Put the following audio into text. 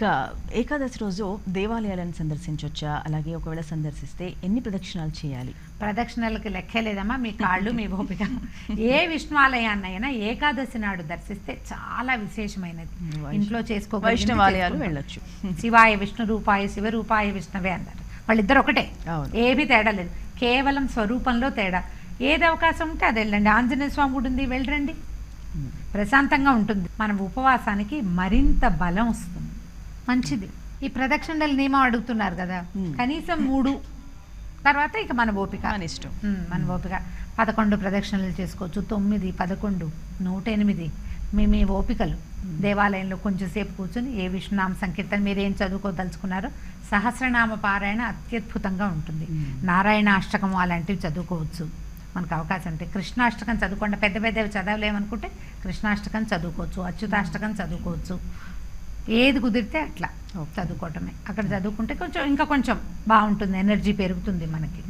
ఇక ఏకాదశి రోజు దేవాలయాలను సందర్శించవచ్చా అలాగే ఒకవేళ సందర్శిస్తే ఎన్ని ప్రదక్షిణాలు చేయాలి? ప్రదక్షిణలకి లెక్కే లేదమ్మా మీ కాళ్ళు మీ ఓపిక. ఏ విష్ణు ఆలయాన్నైనా ఏకాదశి నాడు దర్శిస్తే చాలా విశేషమైనది. ఇంట్లో చేసుకో వైష్ణవాలయాలు వెళ్ళొచ్చు. శివాయ విష్ణు రూపాయ శివరూపాయ విష్ణవే అన్నారు వాళ్ళిద్దరు ఒకటే. ఏమీ తేడా లేదు. కేవలం స్వరూపంలో తేడా. ఏది అవకాశం ఉంటే అది వెళ్ళండి. ఆంజనేయ స్వామి గుడి ఉంది వెళ్ళండి ప్రశాంతంగా ఉంటుంది. మన ఉపవాసానికి మరింత బలం వస్తుంది. మంచిది. ఈ ప్రదక్షిణల నియమం అడుగుతున్నారు కదా. కనీసం మూడు. తర్వాత ఇక మన ఓపిక. మన ఇష్టం. మన ఓపిక. పదకొండు ప్రదక్షిణలు చేసుకోవచ్చు. తొమ్మిది పదకొండు నూట ఎనిమిది. మీ మీ ఓపికలు. దేవాలయంలో కొంచెంసేపు కూర్చొని ఏ విష్ణునామ సంకీర్తన మీరు ఏం చదువుకోదలుచుకున్నారో సహస్రనామ పారాయణ అత్యద్భుతంగా ఉంటుంది. నారాయణ అష్టకం అలాంటివి చదువుకోవచ్చు. మనకు అవకాశం ఉంటే కృష్ణాష్టకం చదువుకోండి. పెద్ద పెద్దవి చదవలేమనుకుంటే కృష్ణాష్టకం చదువుకోవచ్చు. అచ్యుతాష్టకం చదువుకోవచ్చు. ఏది కుదిరితే అట్లా. చదువుకోవటమే అక్కడ చదువుకుంటే కొంచెం ఇంకా కొంచెం బాగుంటుంది ఎనర్జీ పెరుగుతుంది మనకి